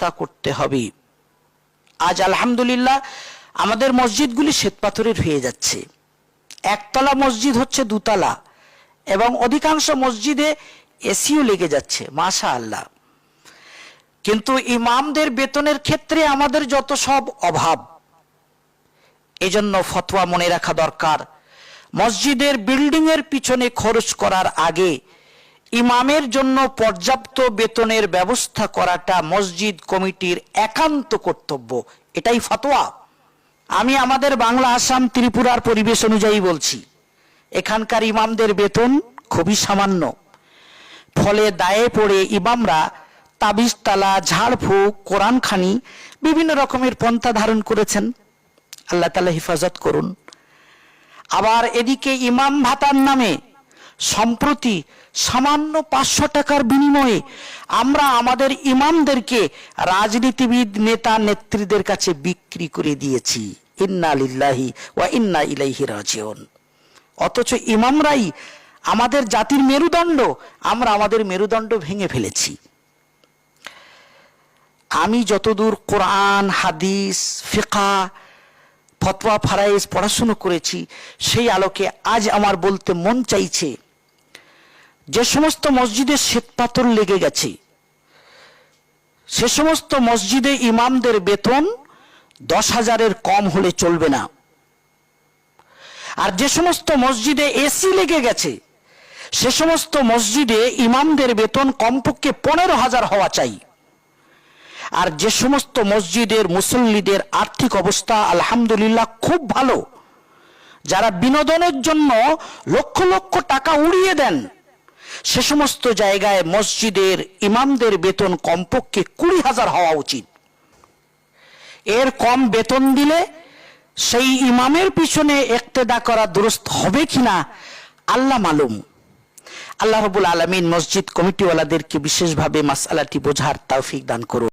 ব্যবস্থা করতে হবে। আজ আলহামদুলিল্লাহ আমাদের মসজিদগুলি শ্বেতপাথরের হয়ে যাচ্ছে। একতলা মসজিদ হচ্ছে দুতলা এবং অধিকাংশ মসজিদে এসিও লেগে যাচ্ছে মাশা আল্লাহ কিন্তু ইমামদের বেতনের ক্ষেত্রে আমাদের যত সব অভাব, এজন্য ফতোয়া মনে রাখা দরকার। মসজিদের বিল্ডিং এর পিছনে খরচ করার আগে ইমামের জন্য পর্যাপ্ত বেতনের ব্যবস্থা করাটা মসজিদ কমিটির একান্ত কর্তব্য। এটাই ফতোয়া। আমি আমাদের বাংলা আসাম ত্রিপুরার পরিবেশ অনুযায়ী বলছি, এখানকার ইমামদের বেতন খুবই সামান্য। ফলে দায়ে পড়ে ইমামরা তাবিজ, তালা ঝাড়ফুঁক কোরআন খানি বিভিন্ন রকমের পন্থা ধারণ করেছেন। আল্লাহ তালা হেফাজত করুন। আবার এদিকে ইমাম ভাতার নামে সম্প্রতি সামান্য পাঁচশো টাকার বিনিময়ে আমরা আমাদের ইমামদেরকে রাজনীতিবিদ নেতা নেত্রীদের কাছে বিক্রি করে দিয়েছি। ইন্না লিল্লাহি ওয়া ইন্না ইলাইহি রাজিউন। অথচ ইমামরাই আমাদের জাতির মেরুদণ্ড, আমরা আমাদের মেরুদণ্ড ভেঙে ফেলেছি। আমি যতদূর কোরআন, হাদিস ফিকা ফতোয়া ফারাইজ পড়াশুনো করেছি, সেই আলোকে আজ আমার বলতে মন চাইছে যে সমস্ত মসজিদে শ্বেতপাথর লেগে গেছে, সে সমস্ত মসজিদে ইমামদের বেতন দশ হাজারের কম হলে চলবে না। আর যে সমস্ত মসজিদে এসি লেগে গেছে, সে সমস্ত মসজিদে ইমামদের বেতন কমপক্ষে পনেরো হাজার হওয়া চাই। আর যে সমস্ত মসজিদের মুসল্লিদের আর্থিক অবস্থা আলহামদুলিল্লাহ খুব ভালো, যারা বিনোদনের জন্য লক্ষ লক্ষ টাকা উড়িয়ে দেন সে সমস্ত জায়গায় মসজিদের ইমামদের বেতন কমপক্ষে কুড়ি হাজার হওয়া উচিত। এর কম বেতন দিলে সেই ইমামের পিছনে একতেদা করা দুরস্ত হবে কিনা, আল্লাহ মালুম। আল্লাহ রবুল আলমিন মসজিদ কমিটিওয়ালাদেরকে বিশেষভাবে মাসালাটি বোঝার তৌফিক দান করুন।